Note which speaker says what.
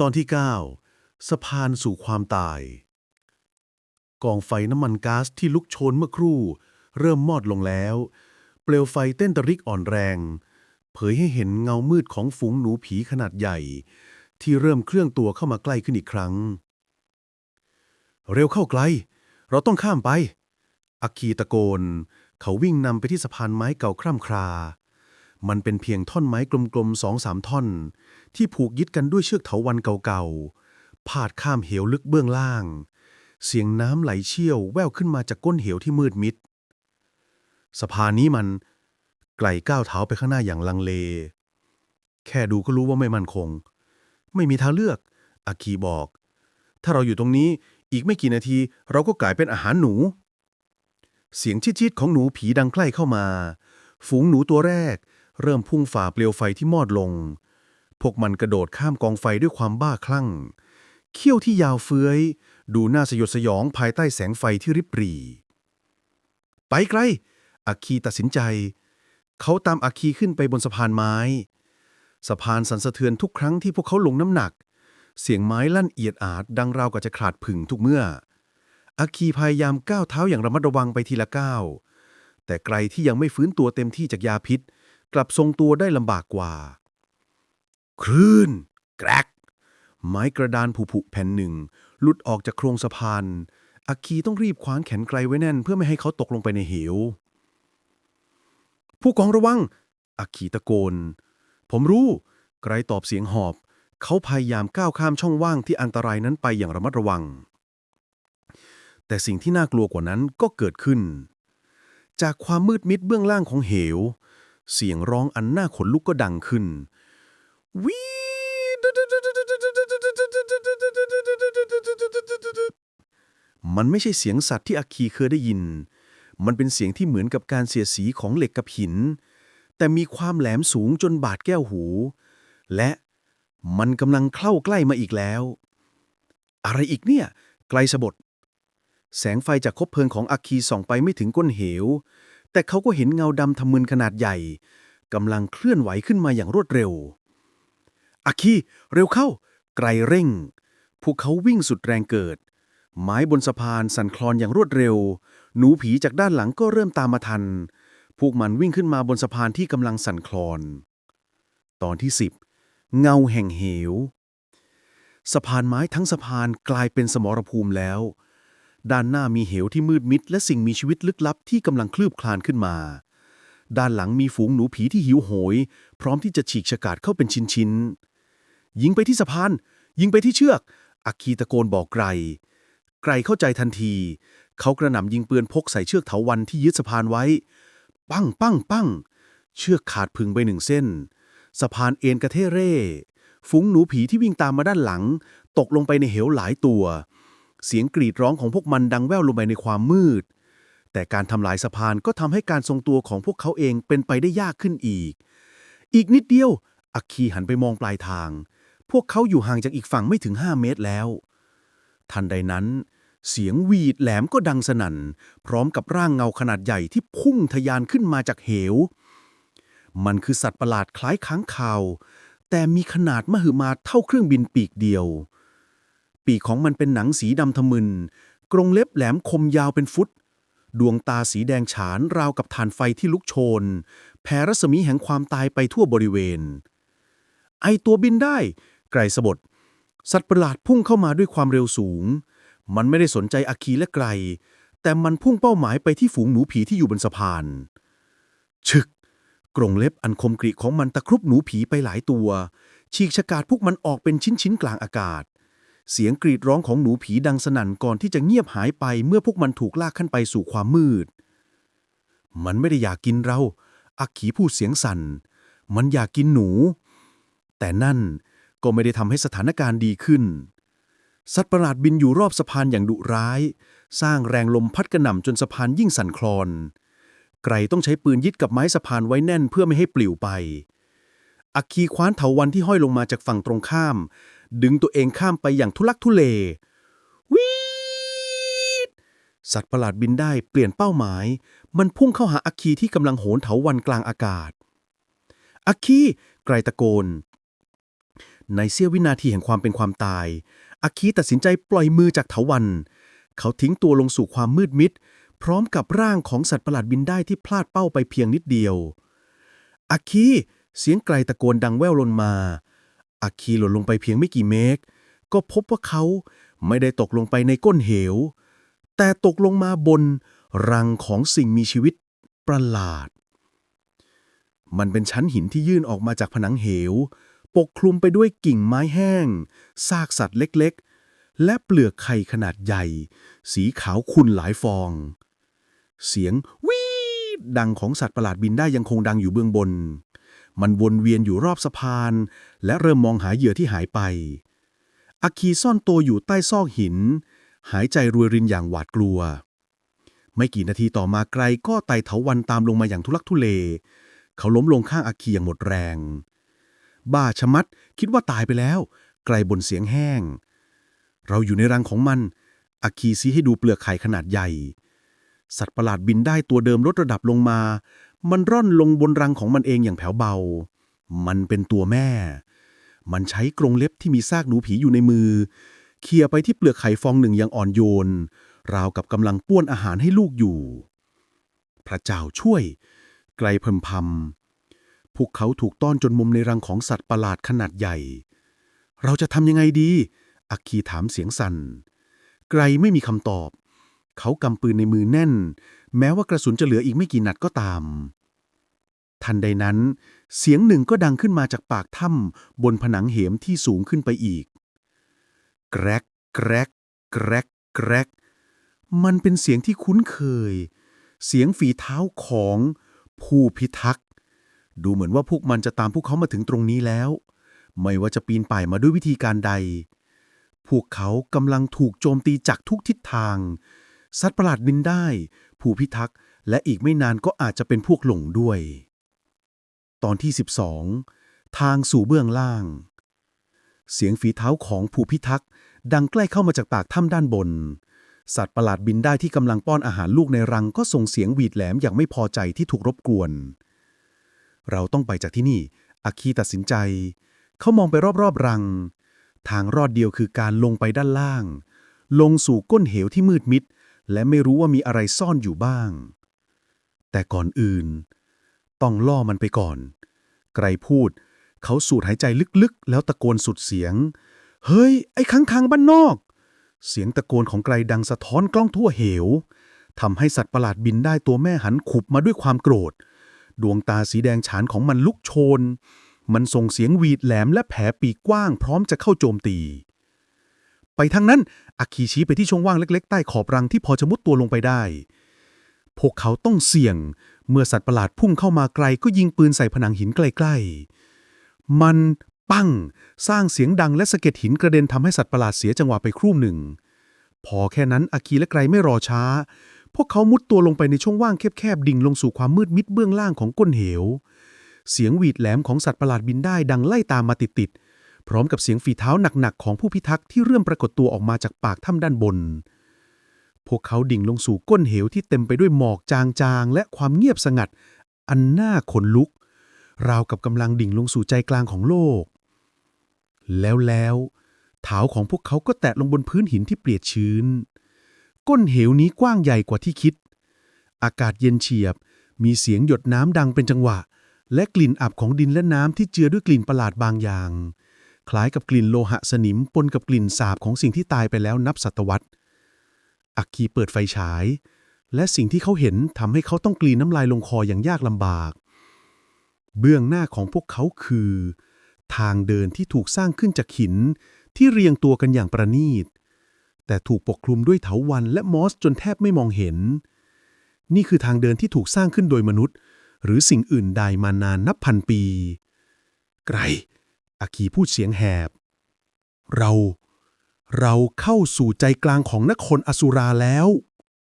Speaker 1: ตอนที่ 9 สะพานสู่ความตาย กองไฟน้ำมันก๊าซที่ลุกโชนเมื่อครู่ เริ่มมอดลงแล้ว เปลวไฟเต้นตะริกอ่อนแรง เผยให้เห็นเงามืดของฝูงหนูผีขนาดใหญ่ ที่เริ่มเคลื่อนตัวเข้ามาใกล้ขึ้นอีกครั้ง เร็วเข้าไกล เราต้องข้ามไป อักคีตะโกน เขาวิ่งนำไปที่สะพานไม้เก่าคร่ำครา มันเป็นเพียงท่อนไม้กลมๆสองสามท่อน ที่ผูกยึดกันด้วยเชือกเถาวัลย์เก่าๆ พาดข้ามเหวลึกเบื้องล่าง เสียงน้ำไหลเชี่ยวแว่วขึ้นมาจากก้นเหวที่มืดมิด สะพานนี้มันไกลก้าวเท้าไปข้างหน้าอย่างลังเล แค่ดูก็รู้ว่าไม่มั่นคง ไม่มีทางเลือก อาคีบอก ถ้าเราอยู่ตรงนี้อีกไม่กี่นาทีเราก็กลายเป็นอาหารหนู เสียงชิดๆของหนูผีดังใกล้เข้ามา ฝูงหนูตัวแรก เริ่มพุ่งฝ่าเปลวไฟที่มอดลง พวกมันกระโดดข้ามกองไฟด้วยความบ้าคลั่ง เขี้ยวที่ยาวเฟื้อย ดูน่าสยดสยองภายใต้แสงไฟที่ริบหรี่ ไปไกลอาคีตัดสินใจ เขาตามอาคีขึ้นไปบนสะพานไม้ สะพานสั่นสะเทือนทุกครั้งที่พวกเขาลงน้ำหนัก เสียงไม้ลั่นเอียดอาดดังราวกับจะขาดผึ่งทุกเมื่ออาคีพยายามก้าวเท้าอย่างระมัดระวังไปทีละก้าวแต่ไกลที่ยังไม่ฟื้นตัวเต็มที่จากยาพิษ กลับทรงตัวได้ลำบากกว่า คลื่น แกรก ไม้กระดานผุๆแผ่นหนึ่งหลุดออกจากโครงสะพานอาคีต้องรีบคว้างแขนไกลไว้แน่น เพื่อไม่ให้เขาตกลงไปในเหว ผู้กองระวังอาคีตะโกน ผมรู้ ไกรตอบเสียงหอบ เขาพยายามก้าวข้ามช่องว่างที่อันตรายนั้นไปอย่างระมัดระวัง แต่สิ่งที่น่ากลัวกว่านั้นก็เกิดขึ้น จากความมืดมิดเบื้องล่างของเหว เสียงร้องอันน่าขนลุกก็ดังขึ้นวีมันไม่ใช่เสียงสัตว์ที่อาคีเคยได้ยิน มันเป็นเสียงที่เหมือนกับการเสียดสีของเหล็กกับหิน แต่มีความแหลมสูงจนบาดแก้วหู และมันกำลังเข้าใกล้มาอีกแล้ว อะไรอีกเนี่ย ไกลสะบดแสงไฟจากคบเพลิงของอาคีส่องไปไม่ถึงก้นเหว แต่เขาก็เห็นเงาดำทำมึนขนาดใหญ่กำลังเคลื่อนไหวขึ้นมาอย่างรวดเร็ว อาคีเร็วเข้า ไกลเร่ง พวกเขาวิ่งสุดแรงเกิด ไม้บนสะพานสั่นคลอนอย่างรวดเร็ว หนูผีจากด้านหลังก็เริ่มตามมาทัน พวกมันวิ่งขึ้นมาบนสะพานที่กำลังสั่นคลอน ตอนที่10เงาแห่งเหว สะพานไม้ทั้งสะพานกลายเป็นสมรภูมิแล้ว ด้านหน้ามีเหวที่มืดมิด และสิ่งมีชีวิตลึกลับที่กำลังคลืบคลานขึ้นมา ด้านหลังมีฝูงหนูผีที่หิวโหย พร้อมที่จะฉีกฉกาดเข้าเป็นชิ้นๆ ยิงไปที่สะพาน ยิงไปที่เชือก อักคีตะโกนบอกไกร ไกรเข้าใจทันที เขากระหน่ำยิงปืนพกใส่เชือกเถาวันที่ยึดสะพานไว้ ปั้งปั้งปั้ง เชือกขาดพึงไปหนึ่งเส้น สะพานเอ็นกระเทเร่ ฝูงหนูผีที่วิ่งตามมาด้านหลัง ตกลงไปในเหวหลายตัว เสียงกรีดร้องของพวกมันดังแว่วลงไปในความมืด แต่การทำลายสะพานก็ทำให้การทรงตัวของพวกเขาเองเป็นไปได้ยากขึ้นอีก อีกนิดเดียว อักคีหันไปมองปลายทาง พวกเขาอยู่ห่างจากอีกฝั่งไม่ถึง 5 เมตรแล้ว ทันใดนั้น เสียงหวีดแหลมก็ดังสนั่น พร้อมกับร่างเงาขนาดใหญ่ที่พุ่งทะยานขึ้นมาจากเหว มันคือสัตว์ประหลาดคล้ายค้างคาว แต่มีขนาดมหึมาเท่าเครื่องบินปีกเดียว ปีกของมันเป็นหนังสีดำทะมึน กรงเล็บแหลมคมยาวเป็นฟุต ดวงตาสีแดงฉานราวกับฐานไฟที่ลุกโชน แผ่รัศมีแห่งความตายไปทั่วบริเวณ ไอตัวบินได้ ไกรสบดสัตว์ประหลาดพุ่งเข้ามาด้วยความเร็วสูง มันไม่ได้สนใจอาคีและไกรแต่มันพุ่งเป้าหมายไปที่ฝูงหนูผีที่อยู่บนสะพาน ชึก กรงเล็บอันคมกริของมันตะครุบหนูผีไปหลายตัว ฉีกฉกาดพวกมันออกเป็นชิ้นๆกลางอากาศ เสียงกรีดร้องของหนูผีดังสนั่นก่อนที่จะเงียบหายไปเมื่อพวกมันถูกลากขึ้นไปสู่ความมืด มันไม่ได้อยากกินเรา อักขีพูดเสียงสั่น มันอยากกินหนู แต่นั่นก็ไม่ได้ทำให้สถานการณ์ดีขึ้น สัตว์ประหลาดบินอยู่รอบสะพานอย่างดุร้าย สร้างแรงลมพัดกระหน่ำจนสะพานยิ่งสั่นคลอน ไกรต้องใช้ปืนยึดกับไม้สะพานไว้แน่นเพื่อไม่ให้ปลิวไปอักคีคว้านเถาวันที่ห้อยลงมาจากฝั่งตรงข้าม ดึงตัวเองข้ามไปอย่างทุลักทุเลวีดสัตว์ประหลาดบินได้เปลี่ยนเป้าหมาย มันพุ่งเข้าหาอักคีที่กำลังโหนเถาวันกลางอากาศ อักคีไกรตะโกน ในเสี้ยววินาทีแห่งความเป็นความตายอาคีตัดสินใจปล่อยมือจากเถาวัน เขาทิ้งตัวลงสู่ความมืดมิด พร้อมกับร่างของสัตว์ประหลาดบินได้ที่พลาดเป้าไปเพียงนิดเดียวอาคีเสียงไกลตะโกนดังแว่วลนมา อาคีหล่นลงไปเพียงไม่กี่เมตร ก็พบว่าเขาไม่ได้ตกลงไปในก้นเหว แต่ตกลงมาบนรังของสิ่งมีชีวิตประหลาด มันเป็นชั้นหินที่ยื่นออกมาจากผนังเหว ปกคลุมไปด้วยกิ่งไม้แห้ง ซากสัตว์เล็กๆ และเปลือกไข่ขนาดใหญ่ สีขาวขุ่นหลายฟอง เสียงวีดดังของสัตว์ประหลาดบินได้ยังคงดังอยู่เบื้องบน มันวนเวียนอยู่รอบสะพาน และเริ่มมองหาเหยื่อที่หายไป อาคีซ่อนตัวอยู่ใต้ซอกหิน หายใจรวยรินอย่างหวาดกลัว ไม่กี่นาทีต่อมาไกลก็ไต่เถาวันตามลงมาอย่างทุลักทุเล เขาล้มลงข้างอาคีอย่างหมดแรง บ้าชะมัดคิดว่าตายไปแล้ว ไกลบนเสียงแห้ง เราอยู่ในรังของมัน อาคีซีให้ดูเปลือกไข่ขนาดใหญ่ สัตว์ประหลาดบินได้ตัวเดิมลดระดับลงมา มันร่อนลงบนรังของมันเองอย่างแผ่วเบา มันเป็นตัวแม่ มันใช้กรงเล็บที่มีซากหนูผีอยู่ในมือ เคลียไปที่เปลือกไข่ฟองหนึ่งอย่างอ่อนโยน ราวกับกำลังป้วนอาหารให้ลูกอยู่ พระเจ้าช่วย ไกลพึมพำพวกเขาถูกต้อนจนมุมในรังของสัตว์ประหลาดขนาดใหญ่ เราจะทำยังไงดี อักคีถามเสียงสัน่น ไกลไม่มีคำตอบ เขากำปืนในมือแน่น แม้ว่ากระสุนจะเหลืออีกไม่กี่นัดก็ตาม ทันใดนั้น เสียงหนึ่งก็ดังขึ้นมาจากปากถ้ำบนผนังเหมที่สูงขึ้นไปอีก แกรกแกรกแกรกแกรกมันเป็นเสียงที่คุ้นเคย เสียงฝีเท้าของผู้พิทักษ์ ดูเหมือนว่าพวกมันจะตามพวกเขามาถึงตรงนี้แล้ว ไม่ว่าจะปีนป่ายมาด้วยวิธีการใด พวกเขากำลังถูกโจมตีจากทุกทิศทาง สัตว์ประหลาดบินได้ ผู้พิทักษ์และอีกไม่นานก็อาจจะเป็นพวกหลงด้วย ตอนที่ 12 ทางสู่เบื้องล่าง เสียงฝีเท้าของผู้พิทักษ์ดังใกล้เข้ามาจากปากถ้ำด้านบน สัตว์ประหลาดบินได้ที่กำลังป้อนอาหารลูกในรังก็ส่งเสียงหวีดแหลมอย่างไม่พอใจที่ถูกรบกวน เราต้องไปจากที่นี่ อาคีตัดสินใจ เขามองไปรอบๆรัง ทางรอดเดียวคือการลงไปด้านล่าง ลงสู่ก้นเหวที่มืดมิด และไม่รู้ว่ามีอะไรซ่อนอยู่บ้าง แต่ก่อนอื่น ต้องล่อมันไปก่อน ไกรพูด เขาสูดหายใจลึกๆ แล้วตะโกนสุดเสียง เฮ้ย ไอ้ค้างคางบ้านนอก เสียงตะโกนของไกรดังสะท้อนกล้องทั่วเหวทำให้สัตว์ประหลาดบินได้ตัวแม่หันขุบมาด้วยความโกรธ ดวงตาสีแดงฉานของมันลุกโชน มันส่งเสียงหวีดแหลมและแผลปีกกว้างพร้อมจะเข้าโจมตี ไปทางนั้นอาคีชี้ไปที่ช่องว่างเล็กๆ ใต้ขอบรังที่พอจะมุดตัวลงไปได้ พวกเขาต้องเสี่ยง เมื่อสัตว์ประหลาดพุ่งเข้ามาไกลก็ยิงปืนใส่ผนังหินใกล้ๆ มันปั้ง สร้างเสียงดังและสะเก็ดหินกระเด็นทำให้สัตว์ประหลาดเสียจังหวะไปครู่หนึ่ง พอแค่นั้นอาคีและไกรไม่รอช้า พวกเขามุดตัวลงไปในช่องว่างแคบๆ ดิ่งลงสู่ความมืดมิดเบื้องล่างของก้นเหว เสียงหวีดแหลมของสัตว์ประหลาดบินได้ดังไล่ตามมาติดๆ พร้อมกับเสียงฝีเท้าหนักๆ ของผู้พิทักษ์ที่เริ่มปรากฏตัวออกมาจากปากถ้ำด้านบน พวกเขาดิ่งลงสู่ก้นเหวที่เต็มไปด้วยหมอกจางๆ และความเงียบสงัด อันน่าขนลุก ราวกับกำลังดิ่งลงสู่ใจกลางของโลก แล้วแล้วเท้าของพวกเขาก็แตะลงบนพื้นหินที่เปียกชื้น ก้นเหวนี้กว้างใหญ่กว่าที่คิด อากาศเย็นเฉียบ มีเสียงหยดน้ำดังเป็นจังหวะ และกลิ่นอับของดินและน้ำที่เจือด้วยกลิ่นประหลาดบางอย่าง คล้ายกับกลิ่นโลหะสนิมปนกับกลิ่นสาบของสิ่งที่ตายไปแล้วนับศตวรรษ อักคีเปิดไฟฉาย และสิ่งที่เขาเห็นทำให้เขาต้องกลืนน้ำลายลงคออย่างยากลำบาก เบื้องหน้าของพวกเขาคือ ทางเดินที่ถูกสร้างขึ้นจากหินที่เรียงตัวกันอย่างประณีต แต่ถูกปกคลุมด้วยเถาวัลย์และมอสจนแทบไม่มองเห็น นี่คือทางเดินที่ถูกสร้างขึ้นโดยมนุษย์ หรือสิ่งอื่นใดมานานนับพันปี ไกร อาคีพูดเสียงแหบ เรา เราเข้าสู่ใจกลางของนครอสุราแล้ว